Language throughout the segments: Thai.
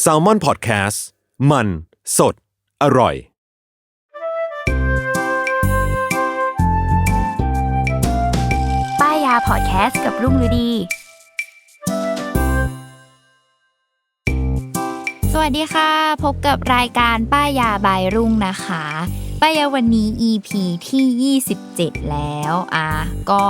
แซลมอนพอดแคสต์มัน สด อร่อย ป้ายยาพอดแคสต์กับรุ่งฤดี สวัสดีค่ะ พบกับรายการป้ายยาบายรุ่งนะคะ ป้ายยาวันนี้ EP ที่ 27 แล้ว อะก็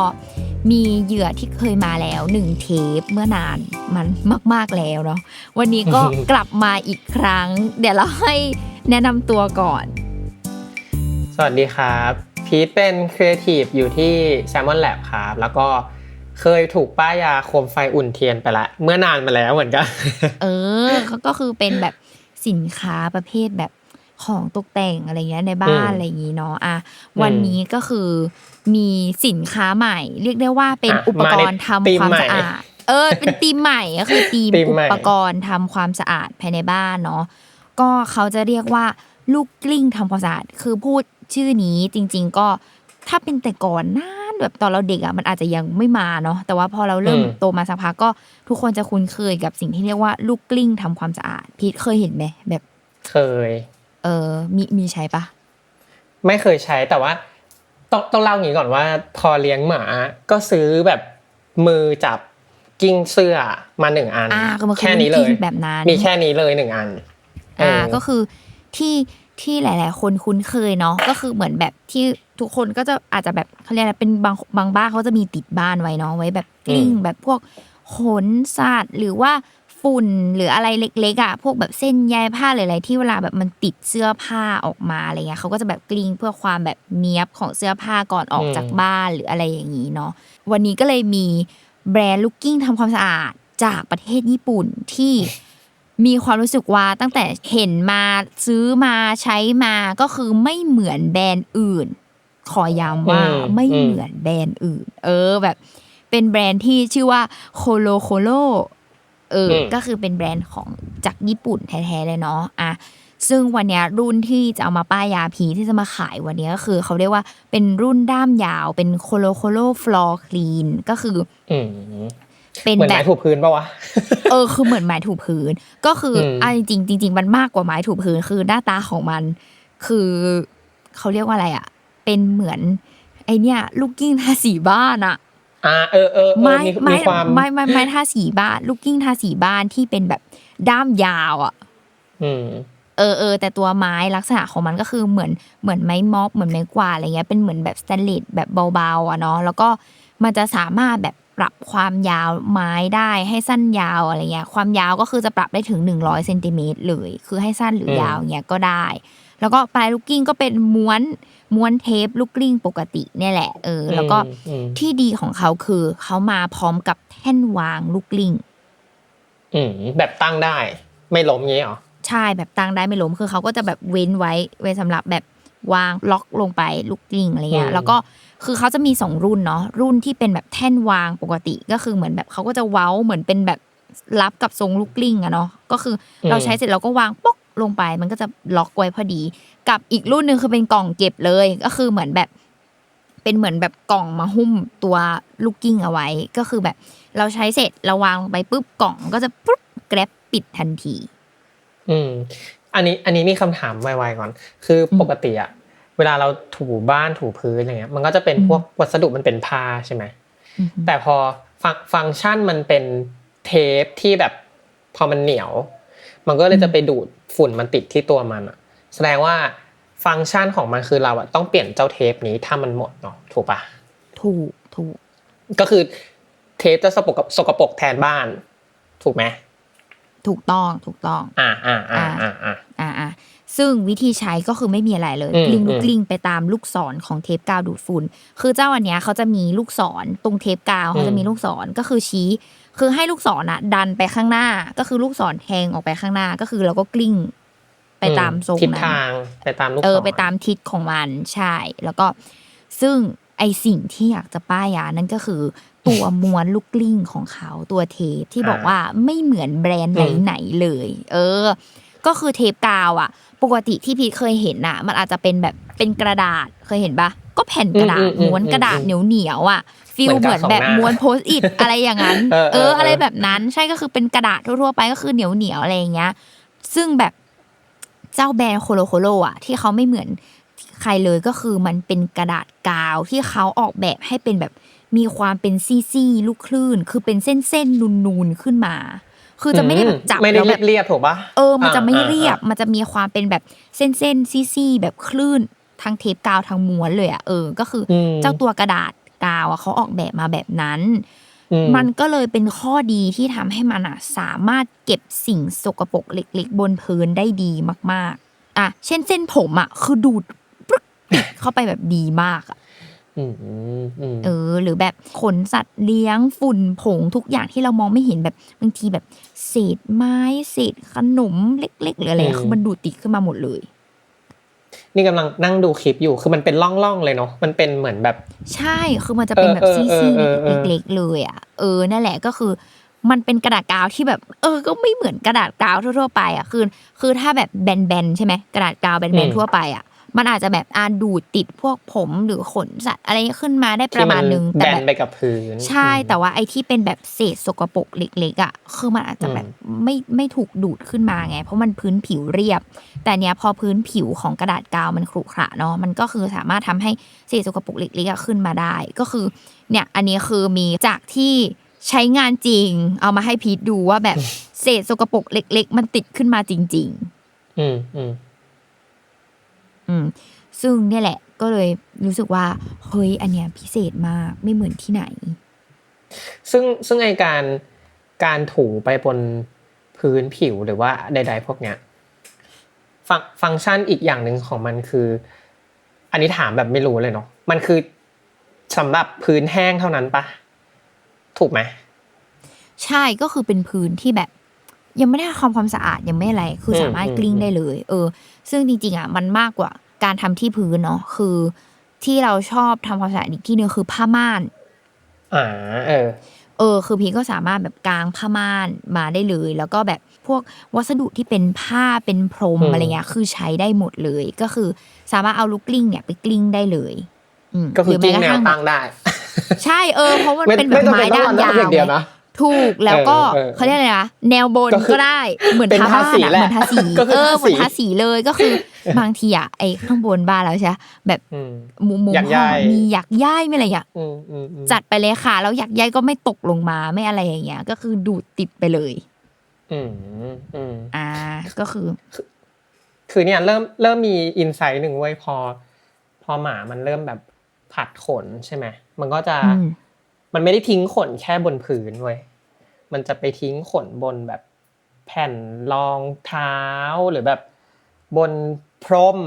มีเหยื่อที่เคยมาแล้วหนึ่งเทปเมื่อนานมันมาก ๆแล้วเนาะวันนี้ก็กลับมาอีกครั้ง เดี๋ยวเราให้แนะนำตัวก่อน สวัสดีครับ พีทเป็นครีเอทีฟอยู่ที่ Salmon Lab ครับ แล้วก็เคยถูกป้ายยาโคมไฟอุ่นเทียนไปละ เมื่อนานมาแล้วเหมือนกัน เออเขาก็คือเป็นแบบสินค้าประเภทแบบ ของตกแต่งอะไรเงี้ยในบ้านอืมอะไรอย่างงี้เนาะอะวันนี้ก็คือมีสินค้าใหม่ เรียกได้ว่าเป็นอะอุปกรณ์มาในทำธีมความใหม่สะอาด เออ เป็นธีมใหม่ก็คือธีมธีมอุใหม่ปกรณ์ทำความสะอาดภายในบ้านเนาะก็เขาจะเรียกว่าลูกกลิ้งทำความสะอาดคือพูดชื่อนี้จริง ๆ ก็ถ้าเป็นแต่ก่อนนานแบบตอนเราเด็กอะมันอาจจะยังไม่มาเนาะแต่ว่าพอเราเริ่มอืมโตมาสักพักก็ทุกคนจะคุ้นเคยกับสิ่งที่เรียกว่าลูกกลิ้งทำความสะอาดพีทเคยเห็นไหมแบบ เคย เออมีมีใช้ปะไม่เคยใช้แต่ว่า ต้องต้องเล่าอย่างนี้ก่อนว่า พอเลี้ยงหมาก็ซื้อแบบมือจับกิ้งเสื้อมาหนึ่งอันอ่าก็มันคือแค่นี้เลลูกกยลิ้งแบบนั้นมีแค่นี้เลยหนึ่งอัน อ่าเออก็คือที่ที่หลาย ๆ คนคุ้นเคยเนาะก็คือเหมือนแบบที่ทุกคนก็จะอาจจะแบบเขาเรียกอะไรเป็นบางบางบ้านเขาจะมีติดบ้านไว้เนาะไว้แบบกลิ้งแบบพวกขนสัตว์หรือว่า ฝุ่นหรืออะไรเล็กๆอะพวกแบบเส้นใยผ้าหรืออะไรที่เวลาแบบมันติดเสื้อผ้าออกมาอะไรเงี้ยเขาก็จะแบบกลิ้งเพื่อความแบบเนี้ยบของเสื้อผ้าก่อนออกอืมจากบ้านหรืออะไรอย่างนี้เนาะวันนี้ก็เลยมีแบรนด์ลูกกิ้งทำความสะอาดจากประเทศญี่ปุ่นที่มีความรู้สึกว่าตั้งแต่เห็นมาซื้อมาใช้มาก็คือไม่เหมือนแบรนด์อื่น ขอย้ำว่าอืมไม่อืมเหมือนแบรนด์อื่น เออแบบ เป็นแบรนด์ที่ชื่อว่าโคโลโคโล เอออมก็คือเป็นแบรนด์ของจากญี่ปุ่นแท้ๆเลยเนาะอะซึ่งวันเนี้ยรุ่นที่จะเอามาป้ายยาผีที่จะมาขายวันเนี้ยก็คือเขาเรียกว่าเป็นรุ่นด้ามยาวเป็นโคโลโคโลฟลอร์คลีนก็คืออืมเป็นเหมือนแบไม้บถูพื้นปะวะเออคือเหมือนไม้ถูพื้น ก็คืออมอะจริงๆจริงๆมันมากกว่าไม้ถูพื้นคือหน้าตาของมัน คือเขาเรียกว่าอะไรอะ เป็นเหมือน ไอเนี้ยลูกกิ้งทาสีบ้านอะ อ่าเออเออเออไม้มีไม้มีความไม้ไม้ไม้ทาสีบ้านลูกกิ้งทาสีบ้านที่เป็นแบบด้ามยาวอะอืมเออเออแต่ตัวไม้ลักษณะของมันก็คือเหมือนเหมือนไม้ม็อบเหมือนไม้กวาดอะไรเงี้ยเป็นเหมือนแบบสแตนเลสแบบเบาๆอะเนาะแล้วก็มันจะสามารถแบบปรับความยาวไม้ได้ให้สั้นยาวอะไรเงี้ยความยาวก็คือจะปรับได้ถึง100เซนติเมตรเลย คือให้สั้นหรือมยาวเงี้ยก็ได้ แล้วก็ปลายลูกกิ้งก็เป็นม้วนม้วนเทปลูกกลิ้งปกติเนี่ยแหละเออ แล้วก็อืมที่ดีของเขาคือเขามาพร้อมกับแท่นวางลูกกลิ้งอืมแบบตั้งได้ ไม่ล้มงี้เหรอใช่แบบตั้งได้ไม่ล้มคือเขาก็จะแบบเว้นไว้ไว้สำหรับแบบวางล็อกลงไปลูกกลิ้งอะไรเงี้อืยมแล้วก็คือเขาจะมีสองรุ่นเนาะรุ่นที่เป็นแบบแท่นวางปกติก็คือเหมือนแบบเขาก็จะเว้าเหมือนเป็นแบบรับกับทรงลูกกลิ้งอะเนาะก็คืออเราใช้เสร็จเราก็วางป๊อก ลงไป มันก็จะล็อกไว้พอดี กับอีกรุ่นหนึ่งคือเป็นกล่องเก็บเลย ก็คือเหมือนแบบเป็นเหมือนแบบกล่องมาหุ้มตัวลูกกิ้งเอาไว้ ก็คือแบบ เราใช้เสร็จเราวางลงไปปุ๊บกล่องก็จะปุ๊บแกร็บปิดทันที อืม อันนี้อันนี้มีคำถามไวๆก่อน คืออมปกติอะเวลาเราถูบ้านถูพื้นอะไรเงี้ย มันก็จะเป็นอืมพวกวัสดุมันเป็นผ้าใช่ไหมอือฮึแต่พอฟังฟังก์ชันมันเป็นเทปที่แบบพอมันเหนียว มันก็เลยจะไปดูด ฝุ่นมันติดที่ตัวมันอะแสดงว่าฟังก์ชันของมันคือเราอะต้องเปลี่ยนเจ้าเทปนี้ถ้ามันหมดเนาะถูกปะถูกถูกก็คือเทปจะสกปรกสกปรกแทนบ้าน ถูกไหมถูกต้องถูกต้อง อ่าอ่าอ่าอ่าอ่าอ่าอ่าซึ่งวิธีใช้ก็คือไม่มีอะไรเลยอืมกลิ้งลูกอืมกลิ้งไปตามลูกศรของเทปกาวดูดฝุ่นคือเจ้าอันเนี้ยเขาจะมีลูกศรตรงเทปกาวเขาจะมีลูกศรก็คือชี้ คือให้ลูกศรอะดันไปข้างหน้า ก็คือลูกศรแทงออกไปข้างหน้าก็คือเราก็กลิ้ง ไปตามทรงทิศนั้นทางไปตามลูกเออศรไปตามทิศของมันใช่ แล้วก็ซึ่งไอสิ่งที่อยากจะป้ายยานั่นก็คือตัวม้วนลูกกลิ้งของเขาตัวเทปที่บอกว่าไม่เหมือนแบรนด์ไหนๆเลย เออ ก็คือเทปกาวอะ ปกติที่พีทเคยเห็นน่ะ มันอาจจะเป็นแบบเป็นกระดาษเคยเห็นปะก็แผ่นกระดาษม้วนกระดาษเหนียวเหนียวๆอะ ฟิลเหเหมืมืออนนกับแบบของหน้าม้วนโพสต์อิทอะไรอย่างนั้นเออเอเอออเอออ อะไรแบบนั้น ใช่ก็คือเป็นกระดาษทั่วๆไปก็คือเหนียวเหนียวๆอะไรอย่างเงี้ย ซึ่งแบบเจ้าแบรนด์โคโลโคโลอะ ที่เขาไม่เหมือนใครเลยก็คือมันเป็นกระดาษกาวที่เขาออกแบบให้เป็นแบบมีความเป็นซี่ๆลูกคลื่น คือเป็นเส้นๆนูนๆขึ้นมา คือจะไม่ได้แบบจับไม่ได้แล้วแบบเรียบๆถูกปะเออ มันจะไม่อ่าเรียบอ่ามันจะมีความเป็นแบบเส้นเส้นๆซี่ๆแบบคลื่นทางเทปกาวทางม้วนเลยอะเออ ก็คืออมเจ้าตัวกระดาษ กาวอะเขาออกแบบมาแบบนั้นอืมันก็เลยเป็นข้อดีที่ทำให้มันอะสามารถเก็บสิ่งสกปรกเล็ก ๆ บนพื้นได้ดีมากๆ อะ เช่นเส้นผมอะคือดูดปึ๊กติดเข้าไปแบบดีมากอะอืมอืมอืมเออ หรือแบบขนสัตว์เลี้ยงฝุ่นผงทุกอย่างที่เรามองไม่เห็นแบบบางทีแบบเศษไม้เศษขนมเล็กๆหรืออะไรอะคือมันดูดติดขึ้นมาหมดเลย นี่กำลังนั่งดูคลิปอยู่คือมันเป็นร่องๆเลยเนาะมันเป็นเหมือนแบบ ใช่คือมันจะเป็นแบบเออซี่เออเออเออๆเล็กๆเลยอะเออนั่นแหละก็คือ มันเป็นกระดาษกาวที่แบบ เออ ก็ไม่เหมือนกระดาษกาวทั่วๆไปอะคือคือถ้าแบบแบนๆใช่ไหมกระดาษกาวแบนๆทั่วไปอะ มันอาจจะแบบอาดูดติดพวกผมหรือขนสัตว์อะไรขึ้นมาได้ประมาณนึงแบแต่แบนบไปกับพื้นใช่แต่ว่าไอ้ที่เป็นแบบเศษสกปรกเล็กๆอะคือมันอาจจะแบบไม่ไม่ถูกดูดขึ้นมาไง เพราะมันพื้นผิวเรียบ แต่เนี้ยพอพื้นผิวของกระดาษกาวมันขรุขระเนาะมันก็คือสามารถทำให้เศษสกปรกเล็กๆอะขึ้นมาได้ก็คือเนี่ยอันนี้คือมีจากที่ใช้งานจริง เอามาให้พีทดูว่าแบบเศษสกปรกเล็ก ๆ มันติดขึ้นมาจริงอืมอืมๆ อืมซึ่งเนี่ยแหละก็เลยรู้สึกว่าเฮ้ยอันเนี้ยพิเศษมากไม่เหมือนที่ไหน ซึ่งซึ่งไอการการถูไปบนพื้นผิวหรือว่าใด ๆ พวกเนี้ยฟังฟังก์ชันอีกอย่างหนึ่งของมันคือ อันนี้ถามแบบไม่รู้เลยเนาะมันคือสำหรับพื้นแห้งเท่านั้นปะถูกไหมใช่ก็คือเป็นพื้นที่แบบ ยังไม่ได้ทำความสะอาดยังไม่อะไร คือสามารถอืมกลิ้งได้เลย เออ ซึ่งจริงๆอะมันมากกว่าการทำที่พื้นเนาะคือที่เราชอบทำความสะอาดอีกที่หนึงคือผ้าม่านอ่าเออ เออ คือพีก็สามารถแบบกางผ้าม่านมาได้เลย แล้วก็แบบพวกวัสดุที่เป็นผ้าเป็นพรมอืมอะไรเงี้ยคือใช้ได้หมดเลย ก็คือสามารถเอาลูกกลิ้งเนี่ยไปกลิ้งได้เลยอืมก็คือหกิ้งม้แนวทั่ตั้งได้ ใช่เออเพราะมันไม่เป็นแบบไม่จำเป็ไม้นต้องด้ามวางยาวอย่างเดียวนะ ถูกแล้วก็เออเออเขาเรียกอะไรนะแนวบนก็คือก็ได้เหมือนเป็นทาบ้านทาสีอะแหละเหมือนทาสีก็คือเออทาเหมือนสีทาสีเลยก็คือบางทีอะไอ้ข้างบนบ้านเราใช่ปะแบบอืมมุมมุมอยากห้องย้ายมีอยากย้ายไม่อะไรอยากอืมอืมอืมจัดไปเลยค่ะแล้วอยากย้ายก็ไม่ตกลงมาไม่อะไรอย่างเงี้ย ก็คือดูดติดไปเลย อืมอืมอ่าก็คือ คือเนี่ยเริ่มเริ่มมีอินไซต์หนึ่งไว้ยพอ พอหมามันเริ่มแบบผัดขนใช่ไหมมันก็จะอื มมันไม่ได้ทิ้งขนแค่บนพื้นเว้ยมันจะไปทิ้งขนบนแบบแผ่นรองเท้าหรือแบบบนพรม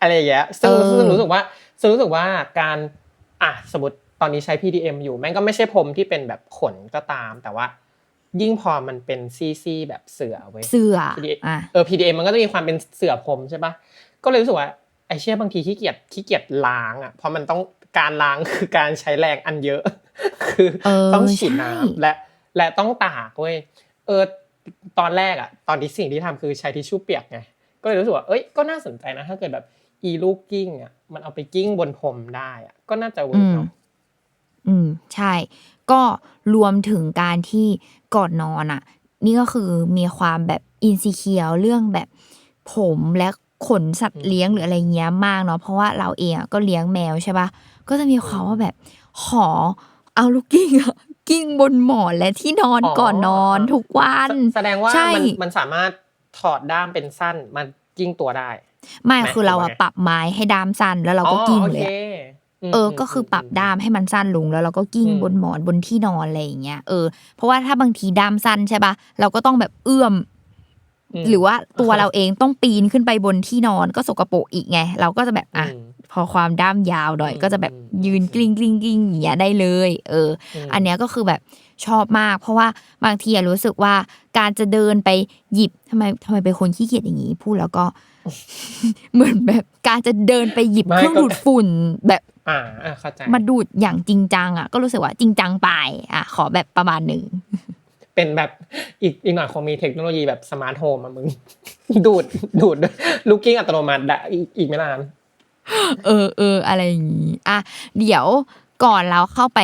อะไรอย่างเงี้ยซึ่งเออซึ่งรู้สึกว่าซึ่งรู้สึกว่าการอะสมมติตอนนี้ใช้ PDM อยู่แม่งก็ไม่ใช่พรมที่เป็นแบบขนก็ตาม แต่ว่า ยิ่งพอมันเป็นซี่ๆแบบเสือเว้ยเสื้อ PDM อะเออ PDM มันก็จะมีความเป็นเสือพรมใช่ปะก็เลยรู้สึกว่าไอเชี่ยบางทีขี้เกียจขี้เกียจล้างอะเพราะมันต้องการล้างคือการใช้แรงอันเยอะ คือเออต้องฉีดใช่น้ำและและต้องตากเว้ยเออตอนแรกอะ ตอนที่สิ่งที่ทำคือใช้ทิชชู่เปียกไงก็เลยรู้สึกว่าเอ้ยก็น่าสนใจนะ ถ้าเกิดแบบอีลูกกิ้งอะมันเอาไปกิ้งบนพรมได้อะก็น่าจะเวิร์กเนาะอืมใช่ ก็รวมถึงการที่ก่อนนอนอะ นี่ก็คือมีความแบบอินซีเคียวเรื่องแบบผมและขนสัตว์เลี้ยงหรืออะไรเงี้ยมากเนาะเพราะว่าเราเองอะก็เลี้ยงแมวใช่ปะก็จะมีความว่าแบบขอ เอาลูกกิ้งอะกิ้งบนหมอนและที่นอนอ๋อก่อนนอนทุกวัน แสแสดงว่าใช่มันมันสามารถถอดด้ามเป็นสั้นมันกิ้งตัวได้ ไม่ไหมคือเราหรืออะว่าไงปรับไม้ให้ด้ามสั้นแล้วเราก็กิ้งเลยอะมเออ ก็คือปรับด้ามให้มันสั้นลงแล้วเราก็กิ้งอืมบนหมอนบนที่นอนอะไรอย่างเงี้ย เออ เพราะว่าถ้าบางทีด้ามสั้นใช่ปะเราก็ต้องแบบเอื้อมม หรือว่าตัวเราเองต้องปีนขึ้นไปบนที่นอนก็สกปรกอีกไง เราก็จะแบบอะอืมพอความด้ามยาวหน่อยอืมก็จะแบบอืมยืนกลิ้งกลิ้งกลิ้งอย่างเงี้ยได้เลย เอออมอันเนี้ยก็คือแบบชอบมาก เพราะว่าบางทีอะรู้สึกว่าการจะเดินไปหยิบทำไมทำไมเป็นคนขี้เกียจอย่างงี้พูดแล้วก็เหมือนแบบการจะเดินไปหยิบไม่เครื่องก็ดูดฝุ่นแบบอ่าอ่าเข้าใจมาดูดอย่างจริงจังอะก็รู้สึกว่าจริงจังไปอะขอแบบประมาณหนึ่ง เป็นแบบอีกอีกหน่อยคงมีเทคโนโลยีแบบสมาร์ทโฮมอะมึง ดูดดูดลูกกิ้งอัตโนมัติได้อีกอีกไม่นานเออเอออะไรอย่างงี้อะเดี๋ยวก่อนเราเข้าไป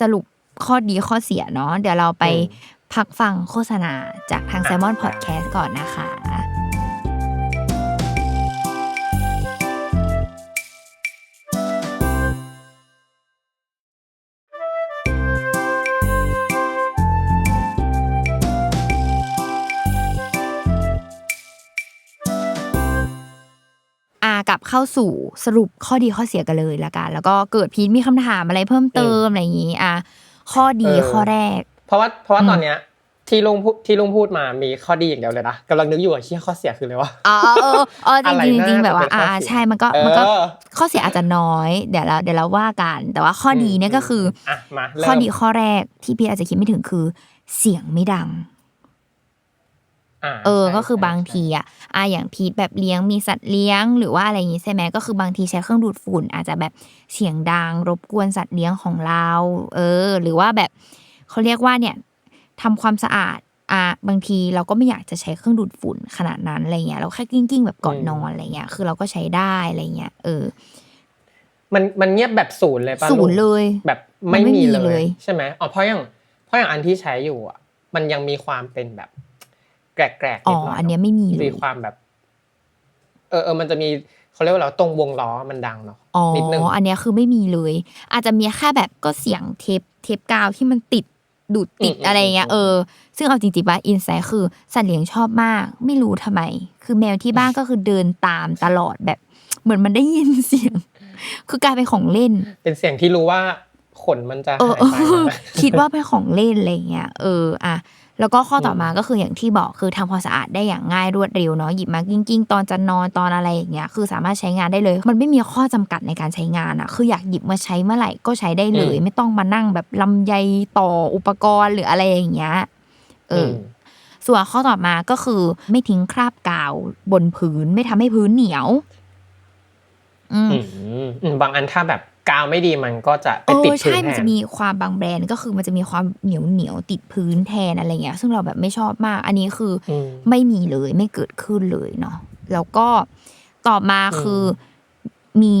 สรุปข้อดีข้อเสียเนาะเดี๋ยวเราไปอืมพักฟังโฆษณาจากทางอะแซมมอนพอดแคสต์ก่อนนะคะ บเข้าสู่สรุปข้อดีข้อเสียกันเลยละกัน แล้วก็เกิดพีทมีคำถามอะไรเพิ่มเติมอะไรอย่างนี้อะข้อดีเออข้อแรก เพราะว่าเพราะว่าอืมตอนเนี้ยที่ลุงพูดที่ลุงพูดมามีข้อดีอย่างเดียวเลยนะกำลังนึกอยู่ว่าที่ข้อเสียคืออะไรวะอ๋อเออเออเออจอะไรริงๆจริงๆน่าจะแบบว่าเป็นข้ออ่าเสียใช่มันก็เออมันก็ข้อเสียอาจจะน้อยเดี๋ยวเราเดี๋ยวเราว่ากัน แต่ว่าข้อดีเนี่ยก็คือออะมาเริ่มข้อดีข้อแรกที่พี่อาจจะคิดไม่ถึงคือ เสียงไม่ดังอ่า เออใช่ก็คือบางใช่ทีอะอะอย่างพีทแบบเลี้ยงมีสัตว์เลี้ยง หรือว่าอะไรอย่างงี้ใช่ไหมก็คือบางทีใช้เครื่องดูดฝุ่น อาจจะแบบเสียงดัง รบกวนสัตว์เลี้ยงของเรา เออ หรือว่าแบบเขาเรียกว่าเนี่ยทำความสะอาดอะบางทีเราก็ไม่อยากจะใช้เครื่องดูดฝุ่นขนาดนั้นอะไรเงี้ยเราแค่กิ้งๆแบบก่อนนอนอะไรเงี้ยคือเราก็ใช้ได้อะไรเงี้ยเออ มันมันเงียบแบบศูนย์เลยป่ะศูนย์งเลยแบบไม่มันไม่มีมีเลเลยยใช่ไหมอ๋อเพราะอย่างเพราะอย่างอันที่ใช้อยู่อะ มันยังมีความเป็นแบบ แกรกๆอ๋นิอดหน่อยอันเนี้ยไม่มีเลมียความแบบ เออเออมันจะมีเขาเรียกว่าอะไรตรงวงล้อมันดังเนาะอ๋อนิดนึงอันเนี้ยคือไม่มีเลย อาจจะมีแค่แบบก็เสียงเทปเทปกาวที่มันติดดูดติดอะไรเงี้ยเออ ซึ่งเอาจริงๆว่าอินไซต์คือสัตว์เลี้ยงชอบมาก ไม่รู้ทำไม คือแมวที่บ้านก็คือเดินตามตลอดแบบ เหมือนมันได้ยินเสียง คือกลายเป็นของเล่น เป็นเสียงที่รู้ว่าขนมันจะเออหายไปเออนะคิดว่าเป็นของเล่นอะไรเงี้ยเอออะ แล้วก็ข้อต่อมาก็คืออย่างที่บอกคือทำความสะอาดได้อย่างง่ายรวดเร็วเนาะหยิบมากิ้งๆ ตอนจะนอนตอนอะไรอย่างเงี้ยคือสามารถใช้งานได้เลย มันไม่มีข้อจำกัดในการใช้งานอะคืออยากหยิบมาใช้เมื่อไหร่ก็ใช้ได้เลย ไม่ต้องมานั่งแบบลำไยต่ออุปกรณ์หรืออะไรอย่างเงี้ยเอออส่วนข้อต่อมาก็คือไม่ทิ้งคราบกาวบนพื้นไม่ทำให้พื้นเหนียว อืมอืมอืมบางอันถ้าแบบ กาวไม่ดีมันก็จะไปเอติดอพื้ใช่นมันแทจะนมีความบางแบรนด์ก็คือมันจะมีความเหนียวเหนียวๆติดพื้นแทนอะไรเงี้ย ซึ่งเราแบบไม่ชอบมาก อันนี้คืออมไม่มีเลยไม่เกิดขึ้นเลยเนาะแล้วก็ต่อมาคืออมี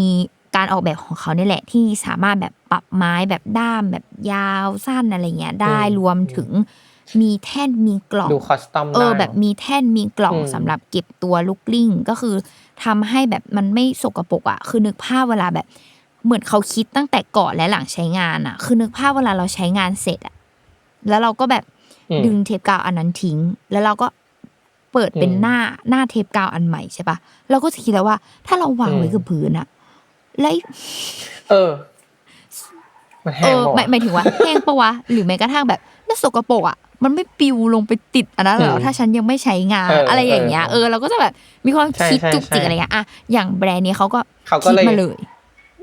การออกแบบของเขาเนี่ยแหละ ที่สามารถแบบปรับไม้แบบด้ามแบบยาวสั้นอะไรเงี้ยได้อืมรวมถึงมีแท่นมีกล่องดูคอสตอมเอได้อแบบมีแท่นมีกล่องอืมสำหรับเก็บตัวลูกกลิ้งก็คือทำให้แบบมันไม่สกปรกอะคือนึกภาพเวลาแบบ เหมือนเขาคิดตั้งแต่ก่อนและหลังใช้งานอะ คือนึกภาพเวลาเราใช้งานเสร็จอะแล้วเราก็แบบอืมดึงเทปกาวอันนั้นทิ้ง แล้วเราก็เปิดเป็นอืมหน้าหน้าเทปกาวอันใหม่ใช่ปะเราก็จะคิดแล้วว่า ถ้าเราวางไว้อืมกับพื้นอะแล้วไอ้เออมันเอแห้งอบอกหมายหมายถึงว่าแห้งปะวะหรือแม้กระทั่งแบบน่าสกปรกอะมันไม่ปิวลงไปติดอันนั้นเหรออืมถ้าฉันยังไม่ใช้งานเออออะไรอย่างเงี้ยเอเอออเราก็จะแบบมีความใช่คิดใช่จุกจิกใช่อะไรเงี้ยอะอย่างแบรนด์นี้เขาก็เขาก็คิดเลยมาเลย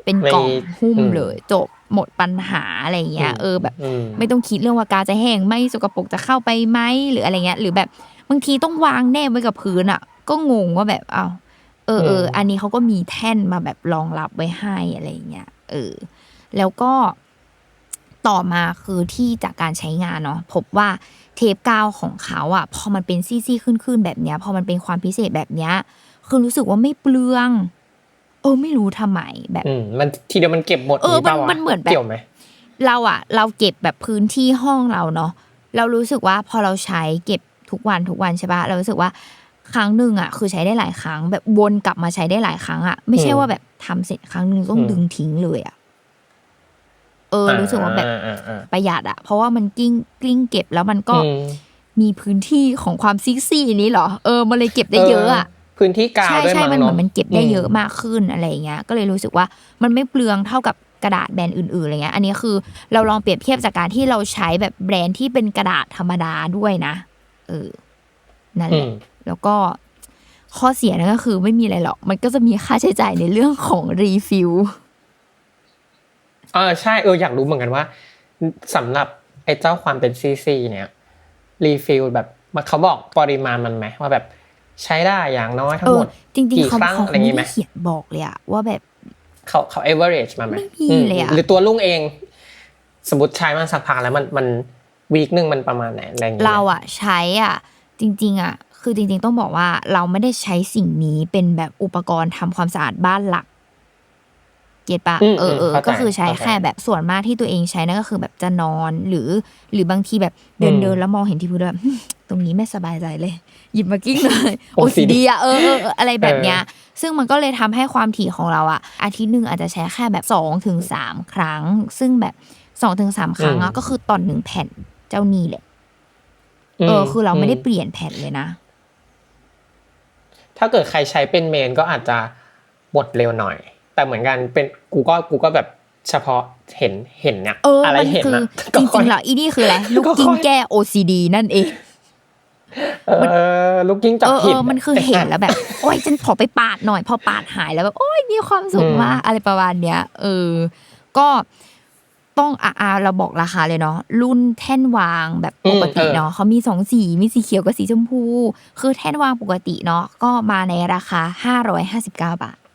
เป็นกล่องไม่หุ้มอืมเลย จบหมดปัญหาอะไรเงี้ยอืมเออแบบอืมไม่ต้องคิดเรื่องว่ากาวจะแห้งไหม่สกปรกจะเข้าไปไหมหรืออะไรเงี้ย หรือแบบบางทีต้องวางแนบไว้กับพื้นอะ ก็งงว่าแบบอ้าวเออเอออืมอันนี้เขาก็มีแท่นมาแบบรองรับไว้ให้อะไรเงี้ยเออ แล้วก็ต่อมาคือที่จากการใช้งานเนาะพบว่าเทปกาวของเขาอะ พอมันเป็นซี่ๆขึ้นๆแบบเนี้ย พอมันเป็นความพิเศษแบบเนี้ยคือรู้สึกว่าไม่เปลืองเออไม่รู้ทำไมแบบอืมมันทีเดียวมันเก็บหมดเออปล่าวะมันมันเหมือนแบบเกี่ยวไหมเราอะเราเก็บแบบพื้นที่ห้องเราเนาะเรารู้สึกว่าพอเราใช้เก็บทุกวันทุกวันใช่ปะเรารู้สึกว่าครั้งหนึ่งอะคือใช้ได้หลายครั้ง แบบวนกลับมาใช้ได้หลายครั้งอะไม่ใช่อืมว่าแบบทำเสร็จครั้งหนึ่งต้องอืมดึงทิ้งเลยอะเออ รู้สึกว่าแบบอ่อ่าอ่าประหยัดอะเพราะว่ามันกิ้งกลิ้งเก็บแล้วมันก็อืมมีพื้นที่ของความซิกซี่นี้เหรอเออมันเลยเก็บได้เยอะอะ พื้นที่กาวใช่ด้วยใช่มั้งมันเหมือนเนาะมันเก็บได้เยอะอืมมากขึ้นอะไรอย่างเงี้ยก็เลยรู้สึกว่ามันไม่เปลืองเท่ากับกระดาษแบรนด์อื่นๆอะไรเงี้ยอันนี้คือเราลองเปรียบเทียบจากการที่เราใช้แบบแบรนด์ที่เป็นกระดาษธรรมดาด้วยนะเออนั่นอืแหละมแล้วก็ข้อเสียนั่นก็คือไม่มีอะไรหรอก มันก็จะมีค่าใช้จ่ายในเรื่องของรีฟิลเออใช่เอออยากรู้เหมือนกันว่าสำหรับไอ้เจ้าความเป็นซีซีเนี่ยรีฟิลแบบมันเขาบอกปริมาณมันไหมว่าแบบ ใช้ได้อย่างน้อยทั้เองหอมดจริงกี่ๆเขาครั้งเขาอะไรอย่างงี้ไม่ไหมได้เขียนบอกเลยอะว่าแบบเขาเขา average มาไหมไม่มีอืเลยอะหรือตัวลุงเอง สมมติใช้มาสักพักแล้วมันมันวีคหนึ่งมันประมาณไหนอะไรอย่างเงี้ยเราอะใช้อะ จริง ๆอะคือจริง ๆ ต้องบอกว่าเราไม่ได้ใช้สิ่งนี้เป็นแบบอุปกรณ์ทำความสะอาดบ้านหลัก เก็ตปะอืมเออเออเข้าใจก็คือใช้เข้าใจแค่แบบส่วนมากที่ตัวเองใช้นั่นก็คือแบบจะนอนหรือ หรือบางทีแบบเดินอืมเดินแล้วมองเห็นที่พื้นแล้วแบบตรงนี้ไม่สบายใจเลย หยิบมากิ้งเลย OCD โอซีดีอะเออเออเอออะไรแบบเนี้ย ซึ่งมันก็เลยทำให้ความถี่ของเราอะอาทิตย์หนึ่งอาจจะใช้แค่แบบสองถึงสามครั้ง ซึ่งแบบสองถึงสามครั้งอะอืมก็คือตอนหนึ่งแผ่นเจ้านี่แหละเออ คือเราไม่ได้เปลี่ยนแผ่นเลยนะ ถ้าเกิดใครใช้เป็นเมนก็อาจจะหมดเร็วหน่อย แต่เหมือนกันเป็นกูก็กูก็แบบเฉพาะเห็นเห็นเนี่ยเอออะไรมันเห็นคือนะจริงๆแล้วอีนี่คืออะไรลูกก็ค่อยกิ้งแก้ OCD นั่นเองเออลูกกิ้งจับเออเอผิดอมันคือเห็นแล้วแบบ โอ๊ยฉันขอไปปาดหน่อย พอปาดหายแล้วแบบโอ๊ยมีความสุขมากอะไรประมาณเนี้ย เออ ก็ต้องอ่าอ่าเราบอกราคาเลยเนาะรุ่นแท่นวางแบบปกติเนาะเขามีสองสีมีสีเขียวกับสีชมพู คือแท่นวางปกติเนาะก็มาในราคาห้าร้อยห้าสิบเก้าบาทเ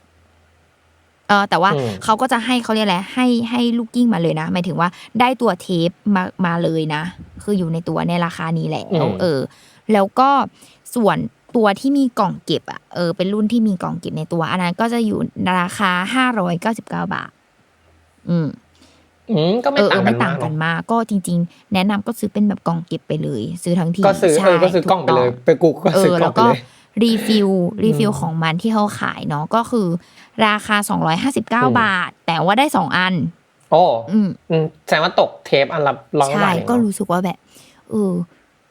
ออแต่ว่าอืมเขาก็จะให้เขาเรียกอะไรให้ให้ลูกกิ้งมาเลยนะ หมายถึงว่าได้ตัวเทปมามาเลยนะ คืออยู่ในตัวในราคานี้แหละเออ แล้วก็ส่วนตัวที่มีกล่องเก็บอะเออเป็นรุ่นที่มีกล่องเก็บในตัว อันนั้นก็จะอยู่ราคาห้าร้อยเก้าสิบเก้าบาท อืมอืมก็เอไม่อเอต่าองกัไม่นต่ามางกกันเนอะมากก็จริง ๆ แนะนำก็ซื้อเป็นแบบกล่องเก็บไปเลย ซื้อทั้งทีก็ซื้อเอใช่อก็ซื้อกล่องไปเลยถูไปกูก็เอซื้ออกล่แล้องวไปก็เลย รีฟิลรีฟิลอืมของมันที่เขาขายเนาะก็คือ ราคา 259อืมบาท แต่ว่าได้สองอัน โอ้อืมอืมแสดงว่าตกเทปอันละร้อยกว่าใช่บาทเองก็เนอะรู้สึกว่าแบบเออ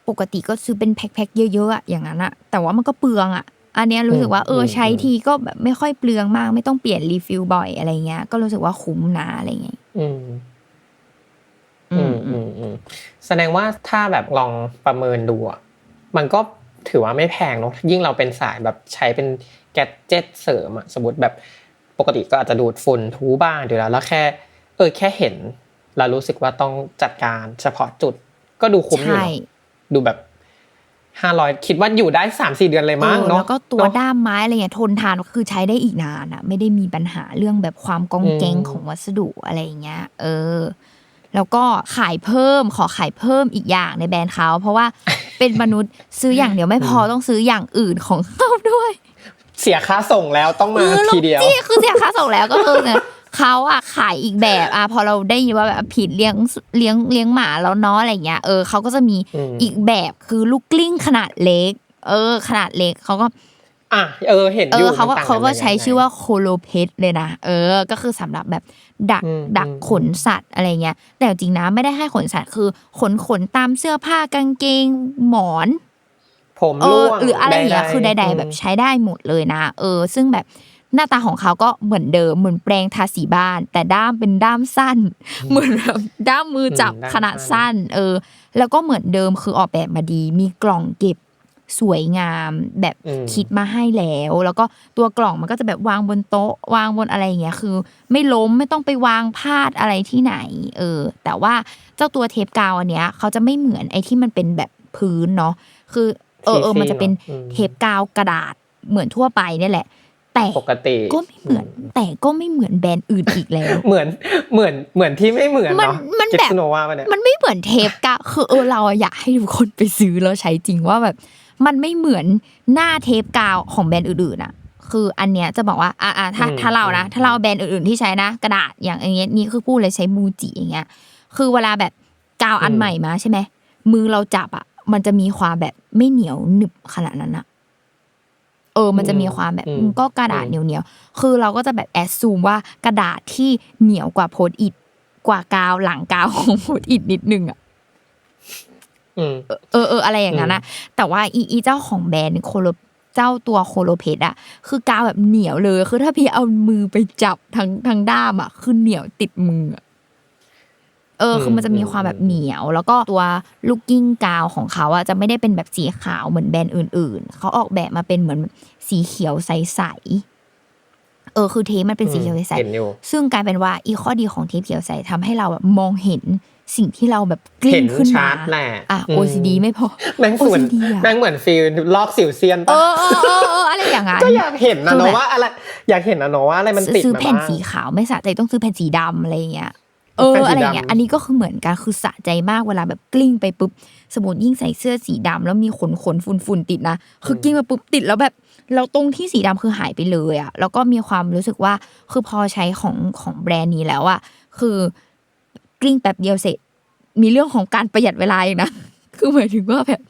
ปกติก็ซื้อเป็นแพ็คๆเยอะๆอะอย่างนั้นอะแต่ว่ามันก็เปลืองอะอันเนี้ยรู้สึกว่าเออใช้ทีก็แบบไม่ค่อยเปลืองมาก ไม่ต้องเปลี่ยนรีฟิลบ่อยอะไรเงี้ย ก็รู้สึกว่าคุ้มนะอะไรเงี้ยอืมอือืมมอืมอืมแสดงว่าถ้าแบบลองประเมินดูอะมันก็ ถือว่าไม่แพงเนอะยิ่งเราเป็นสายแบบใช้เป็นแกดเจ็ตเสริมอะสมมติแบบปกติก็อาจจะดูดฝุ่นทูบ้างอยู่แล้วแล้วแค่ เออแค่เห็นเรารู้สึกว่าต้องจัดการเฉพาะจุดก็ดูคุ้มอยู่ใช่เนอะดูแบบห้าร้อยคิดว่าอยู่ได้สามสี่เดือนเลยมั้งเออเนาะแล้วก็ตัวเนอะด้ามไม้อะไรเงี้ยทนทานก็คือใช้ได้อีกนานอะไม่ได้มีปัญหาเรื่องแบบความกองแกงอืมของวัสดุอะไรเงี้ย เออ แล้วก็ขายเพิ่มขอขายเพิ่มอีกอย่างในแบรนด์เขาเพราะว่าเป็นมนุษย์ซื้ออย่างเดียวไม่พอต้องซื้ออย่างอื่นของเขาด้วย เสียค่าส่งแล้วต้องมาเออทีเดียวจี้คือเสียค่าส่งแล้วก็คือเนี่ยเขาอะขายอีกแบบอะพอเราได้ยินว่าแบบผิดเลี้ยงเลี้ยงเลี้ยงหมาแล้วเนาะอะไรเงี้ยเออเขาก็จะมีอืมอีกแบบคือลูกกลิ้งขนาดเล็ก เออ ขนาดเล็กเขาก็อะเออเห็นเออยู่อเขาก็มันต่งนเขาก็ยังไงใช้ชื่อว่าโคโลเพสเลยนะเออ ก็คือสำหรับแบบ ดักอืมดักอืมขนสัตว์อะไรเงี้ย แต่จริงๆนะไม่ได้ให้ขนสัตว์คือ ขนขนตามเสื้อผ้ากางเกงหมอน ผมเอร่อวงหรืออะไรอย่างเงี้ยๆคือใด ๆ แบบใช้ได้หมดเลยนะ เออ ซึ่งแบบหน้าตาของเขาก็เหมือนเดิมเหมือนแปรงทาสีบ้าน แต่ด้ามเป็นด้ามสั้น เหมือนแบบด้ามมือจับอืมด้ามขนาดสั้สั้นนเออ แล้วก็เหมือนเดิมคือออกแบบมาดี มีกล่องเก็บ สวยงามแบบอืมคิดมาให้แล้ว แล้วก็ตัวกล่องมันก็จะแบบวางบนโต๊ะ วางบนอะไรอย่างเงี้ยคือ ไม่ล้มไม่ต้องไปวางพาดอะไรที่ไหน เออ แต่ว่าเจ้าตัวเทปกาวอันเนี้ยเขาจะไม่เหมือนไอ้ที่มันเป็นแบบพื้นเนาะคือ เออเออมันจะเป็นอืมเทปกาวกระดาษเหมือนทั่วไปเนี่ยแหละแต่ปกติก็ไม่เหมือน แต่ก็ไม่เหมือนแบรนด์อื่นอีกแล้ว เหมือนเหมือนเหมือนที่ไม่เหมือนมันเนาะมันเจ็แบบสโนวาป่ะเนี่ยมันไม่เหมือนเทปกาวคือเออเราอะอยากให้ทุกคนไปซื้อแล้วใช้จริงว่าแบบ มันไม่เหมือนหน้าเทปกาวของแบรนด์อื่นๆอะคืออันเนี้ยจะบอกว่าอ่าอ่าถ้าอืมถ้าเรานะอืมถ้าเราแบรนด์อื่นๆที่ใช้นะ กระดาษอย่างอันเนี้ยนี่คือพูดเลยใช้มูจิอย่างเงี้ย คือเวลาแบบกาวอันใหม่มาใช่ไหมมือเราจับอะมันจะมีความแบบไม่เหนียวหนึบขนาดนั้นอะเออ มันจะมีความแบบอืมอืมก็กระดาษอืมเหนียวเหนียวๆคือเราก็จะแบบแอดซูมว่ากระดาษที่เหนียวกว่าโพสต์อิดกว่ากาวหลังกาวของโพสต์อิดนิดนึงอะอืม เออเอออะไรอย่างนั้นนะแต่ว่าอีอีเจ้าของแบรนด์โคโลเจ้าตัวโคโลเพดอะคือกาวแบบเหนียวเลย คือถ้าพี่เอามือไปจับทั้งทั้งด้ามอะคือเหนียวติดมืออะเออคือมันจะมีความแบบเหนียว แล้วก็ตัวลูกกิ้งกาวของเขาอะจะไม่ได้เป็นแบบสีขาวเหมือนแบรนด์อื่น ๆ เขาออกแบบมาเป็นเหมือนสีเขียวใสๆเออคือเทปมันเป็นสีเขียวใสเห็นอยู่ๆซึ่งกลายเป็นว่าอีข้อดีของเทปเขียวใสทำให้เราแบบมองเห็น สิ่งที่เราแบบกลิ้เห็งนขึ้นชัมาดแหละอะอืม OCD ไม่พอแม่งเหมือน OCD อะแม่งเหมือนฟิลลอกสิวเซียนเอปะอเออเออเอออะไรอย่างนั้นก็อยากเห็นนะคือแบบเนาะว่าอะไรอยากเห็นนะเนาะว่าอะไรมันติดซื้อมาแผ่นบ้างสีขาวไม่สะใจต้องซื้อแผ่นสีดำอะไรอย่างเงี้ยเอเออแป้งสีอะไรอย่างเงี้ยดำอันนี้ก็คือเหมือนกันคือสะใจมากเวลาแบบกลิ้งไปปุ๊บสมมติยิ่งใส่เสื้อสีดำแล้วมีขนขนฝุ่นฝุ่นๆติดนะคือกิ้งไปปุ๊บติดแล้วแบบเราตรงที่สีดำคือหายไปเลยอะแล้วก็มีความรู้สึกว่าคือพอใช้ของของแบรนด์นี้แล้วอะคือ กลิ้งแป๊บเดียวเสร็จ มีเรื่องของการประหยัดเวลาอีกนะ คือหมายถึงว่าแบบ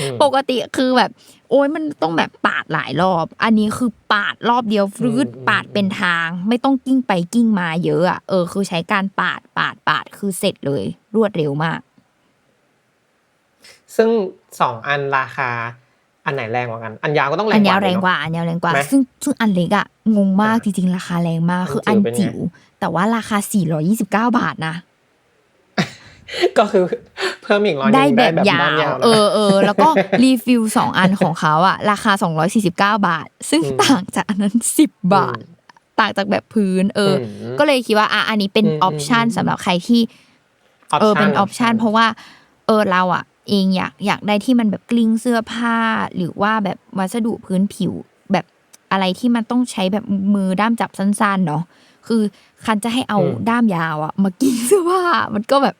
อืมปกติคือแบบ โอ้ยมันต้องแบบปาดหลายรอบ อันนี้คือปาดรอบเดียวฟรืดอืมปาดเป็นทาง ไม่ต้องกิ้งไปกิ้งมาเยอะอะเออ คือใช้การปาดปาดปาดคือเสร็จเลย รวดเร็วมาก ซึ่งสองอันราคาอันไหนแรงกว่ากัน อันยาวก็ต้องแรงอันกยาว่าวแรงเนอะกว่า อันยาวแรงกว่าไหมซึ่งซึ่งอันเล็กอะงงมากอ่าจริงๆ ราคาแรงมากอันคืออันจิ๋จิ๋ววเป็นไงแต่ว่าราคา 429 บาทนะ ก็คือเพิ่มอีกร้อยหนึ่งได้แบบยาด้นวนะเออเออแล้วก็รีฟิลสองอันของเขาอะ ราคา 249 บาท ซึ่งอืมต่างจากอันนั้น 10 บาท ต่างจากแบบพื้น เอออมก็เลยคิดว่าอะอันนี้เป็นอืมออปชันอืมสำหรับใครที่ เออเป็นออปชันเพราะว่า เออเราอะ เองอยากอยากได้ที่มันแบบกลิ้งเสื้อผ้า หรือว่าแบบวัสดุพื้นผิวแบบอะไรที่มันต้องใช้แบบมือด้ามจับสั้นๆเนาะคือคันจะให้เอาอืมด้ามยาวอะมากิ้งเสื้อผ้ามันก็แบบ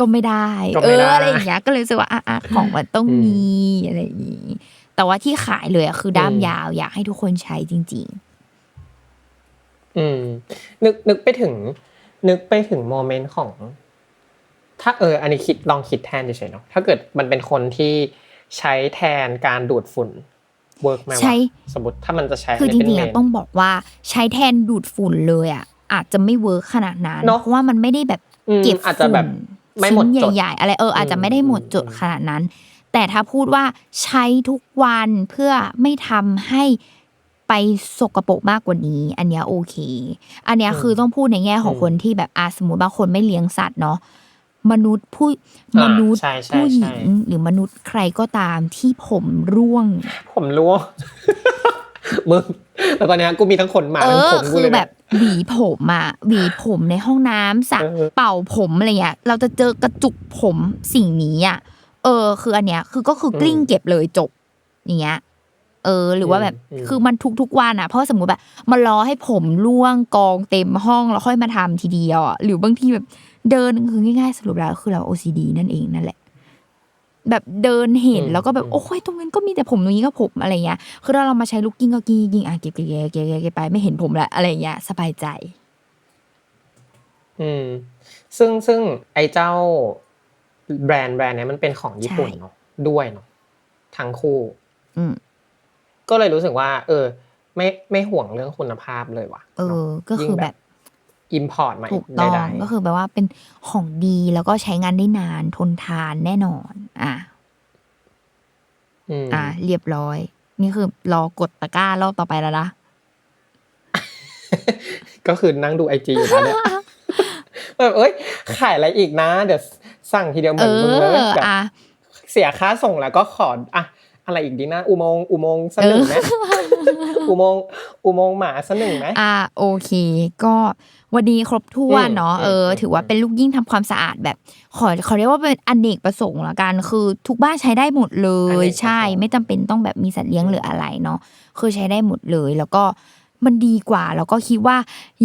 ก็ไม่ได้ก็เอไม่อได้อะไรอย่างเงี้ยก็เลยรู้สึกว่าอะอะของมันต้องอืมมีอะไรอย่างงี้แต่ว่าที่ขายเลยอะคือด้ามอืมยาวอยากให้ทุกคนใช้จริงอืม นึกนึกไปถึง นึกไปถึงโมเมนต์ของ ถ้าเออ อันนี้คิดลองคิดแทนเฉยๆเนาะถ้าเกิดมันเป็นคนที่ใช้แทนการดูดฝุ่นเวิร์กไหมวะใช้สมมติถ้ามันจะใช้ๆคือจนนี้ริงๆเป็อะนเมนต้องบอกว่าใช้แทนดูดฝุ่นเลยอะอาจจะไม่เวิร์คขนาดนั้นเนอะเพราะว่ามันไม่ได้แบบอืมเก็บอาจจะแบบฝุ่นไม่หมด ชิ้นจดใหญ่ๆอะไรเอออาจจะไม่ได้หมดจดอืมขนาดนั้น แต่ถ้าพูดว่าใช้ทุกวันเพื่อไม่ทำให้ไปสกปรกมากกว่านี้ อันเนี้ยโอเค อันเนี้ยคือต้องพูดในแง่ของคนที่แบบอาสมมติบางคนไม่เลี้ยงสัตว์เนาะมนุษย์ผู้มนุษย์ใช่ใช่ผู้หญิใช่งหรือมนุษย์ใครก็ตามที่ผมร่วง ผมรู้มึงแล้วตอนเนี้ยกูมีทั้งขนหมาเอทั้งอผมกูคือเลยนะแบบ หวีผมอะหวีผมในห้องน้ำสระเออเป่าผมอะไรเงี้ยเราจะเจอกระจุกผมสิ่งนี้อะเออ คืออันเนี้ยคือก็คือกลิ้งเก็บเลยจบอย่างเงี้ยเออ หรือว่าแบบอืมคือมันทุกๆวันอะเพราะสมมุติแบบมารอให้ผมร่วงกองเต็มห้องแล้วค่อยมาทำทีเดียวอะหรือบางทีแบบเดินคือง่ายๆสรุปแล้วคือเรา OCD นั่นเองนั่นแหละ แบบเดินเห็นแล้วก็แบบโอ้ยตรงนั้นก็มีแต่ผมตรงนี้ก็ผมอะไรเงี้ยคือถ้าเรามาใช้ลูกกิ้งก็กิ้งกิ้งอะเก็บเก็บเก็บเก็บเก็บเก็บไปไม่เห็นผมละอะไรเงี้ยสบายใจ อืม ซึ่งซึ่งไอ้เจ้า แบรนด์แบรนด์เนี้ยมันเป็นของญี่ปุ่นใช่เนาะด้วยเนาะทั้งคู่ อืมก็เลยรู้สึกว่า เออ ไม่ไม่ห่วงเรื่องคุณภาพเลยว่ะ เออ ก็คือแบบ อิมพอร์ตมาถูกต้องได้ก็คือแบบว่าเป็นของดีแล้วก็ใช้งานได้นานทนทานแน่นอน อะอืมอะเรียบร้อย นี่คือรอกดตะกร้ารอบต่อไปแล้วนะก็คือนั่งดูไอจีอยู่นะเนี่ยแบบเอ้ยขายอะไรอีกนะ เดี๋ยวสั่งทีเดียวเหมืเออนมึงเลยอแบบอะเสียค่าส่งแล้วก็ขออะอะไรอีกดีนะ อุโมงค์อุโมงค์สักหนึ่งไหมอุโมงค์ อุโมงค์หมาสักหนึ่งไหมอะโอเค ก็วันนี้ครบถ้วนเนาะอืมเอออมถือว่าเป็นลูกยิ่งทำความสะอาดแบบ ขอเขาเรียกว่าเป็นอเนกประสงค์ละกัน คือทุกบ้านใช้ได้หมดเลอเนกประสงค์ยใช่ ไม่จำเป็นต้องแบบมีสัตว์เลี้ยงหรืออะไรเนาะคือใช้ได้หมดเลย แล้วก็มันดีกว่า แล้วก็คิดว่า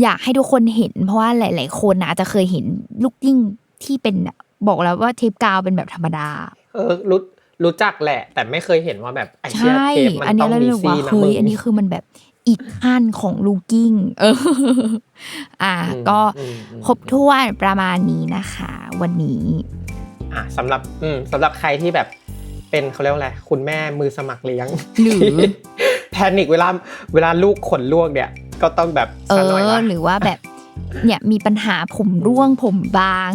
อยากให้ทุกคนเห็น เพราะว่าหลาย ๆ คนนะอาจจะเคยเห็นลูกยิ่งที่เป็นแบบบอกแล้วว่าเทปกาวเป็นแบบธรรมดา เออรู้รู้จักแหละ แต่ไม่เคยเห็นว่าแบบไอเชียใช่เทปมันอันต้นี้องเรามีเลยซี่ว่านะเฮ้มึยงอันนี้คือมันแบบ อีกขั้นของลูกิ้งเอออะอืมก็อืมอืมครบถ้วนประมาณนี้นะคะ วันนี้ อะสำหรับอืมสำหรับใครที่แบบเป็นเขาเรียกว่าอะไรคุณแม่มือสมัครเลี้ยงหรือแพนิกเวลาเวลาลูกขนลวกเนี่ย ก็ต้องแบบเอซะหน่อยอละหรือว่าแบบเนี่ยมีปัญหาผมร่วงผมบาง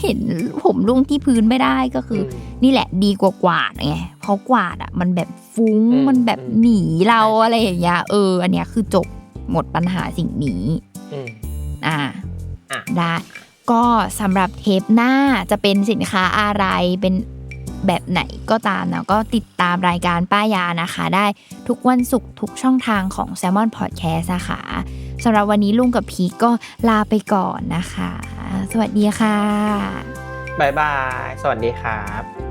เห็นผมร่วงที่พื้นไม่ได้ก็คืออมนี่แหละดีกว่ากวาดไงเพราะกวาดอะ มันแบบฟุ้งอืมมันแบบอืมหนีเราใช่ใช่อะไรอย่างเงี้ยเออ อันเนี้ยคือจบหมดปัญหาสิ่งนี้อืมอ่าอะได้ก็สำหรับเทปหน้าจะเป็นสินค้าอะไรเป็นแบบไหนก็ตามนะก็ติดตามรายการป้ายานะคะ ได้ทุกวันศุกร์ทุกช่องทางของ s ซ l m o n Podcast นะคะ สำหรับวันนี้ลุงกับพีก็ลาไปก่อนนะคะ สวัสดีค่ะบายบาย สวัสดีครับ